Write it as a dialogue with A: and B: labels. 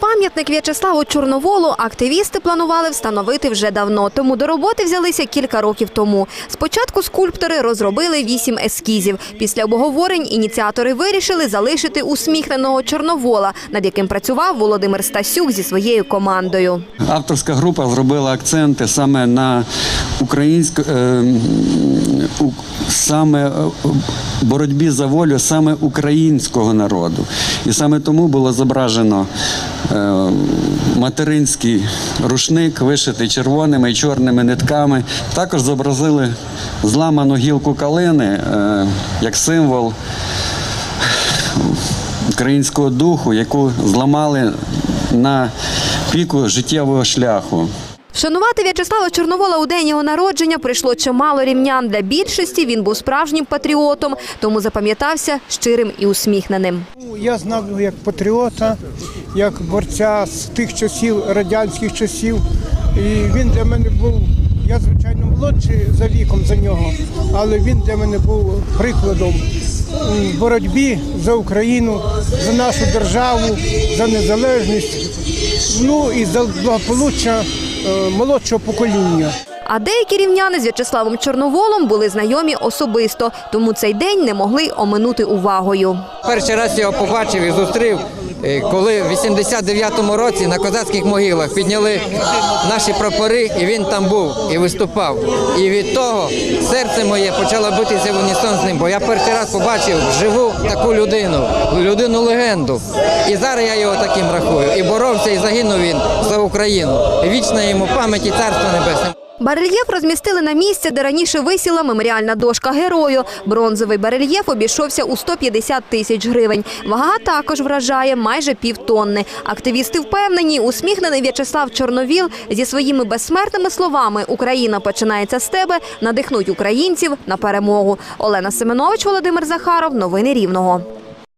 A: Пам'ятник В'ячеславу Чорноволу активісти планували встановити вже давно, тому до роботи взялися кілька років тому. Спочатку скульптори розробили вісім ескізів. Після обговорень ініціатори вирішили залишити усміхненого Чорновола, над яким працював Володимир Стасюк зі своєю командою.
B: Авторська група зробила акценти саме на українську е, саме е, боротьбі за волю саме українського народу. І саме тому було зображено материнський рушник, вишитий червоними і чорними нитками. Також зобразили зламану гілку калини е, як символ українського духу, яку зламали на піку життєвого шляху.
A: Вшанувати В'ячеслава Чорновола у день його народження прийшло чимало рівнян. Для більшості він був справжнім патріотом, тому запам'ятався щирим і усміхненим.
C: Ну, Я знав його як патріота, як борця з тих часів, радянських часів. І він для мене був, я звичайно молодший за віком за нього, але він для мене був прикладом в боротьбі за Україну, за нашу державу, за незалежність, ну і за благополуччя молодшого покоління.
A: А деякі рівняни з В'ячеславом Чорноволом були знайомі особисто, тому цей день не могли оминути увагою.
D: Перший раз його побачив і зустрів, е, коли в 89-му році на козацьких могилах підняли наші прапори, і він там був і виступав. І від того серце моє почало битися в унісон з ним, бо я перший раз побачив живу таку людину, людину легенду. І зараз я його таким рахую. І боровся, і загинув він за Україну. Вічна йому пам'ять і царство небесне.
A: Барельєф розмістили на місці, де раніше висіла меморіальна дошка герою. Бронзовий барельєф обійшовся у 150 тисяч гривень. Вага також вражає майже півтонни. Активісти впевнені, усміхнений В'ячеслав Чорновіл зі своїми безсмертними словами «Україна починається з тебе» надихнуть українців на перемогу. Олена Семенович, Володимир Захаров. Новини Рівного.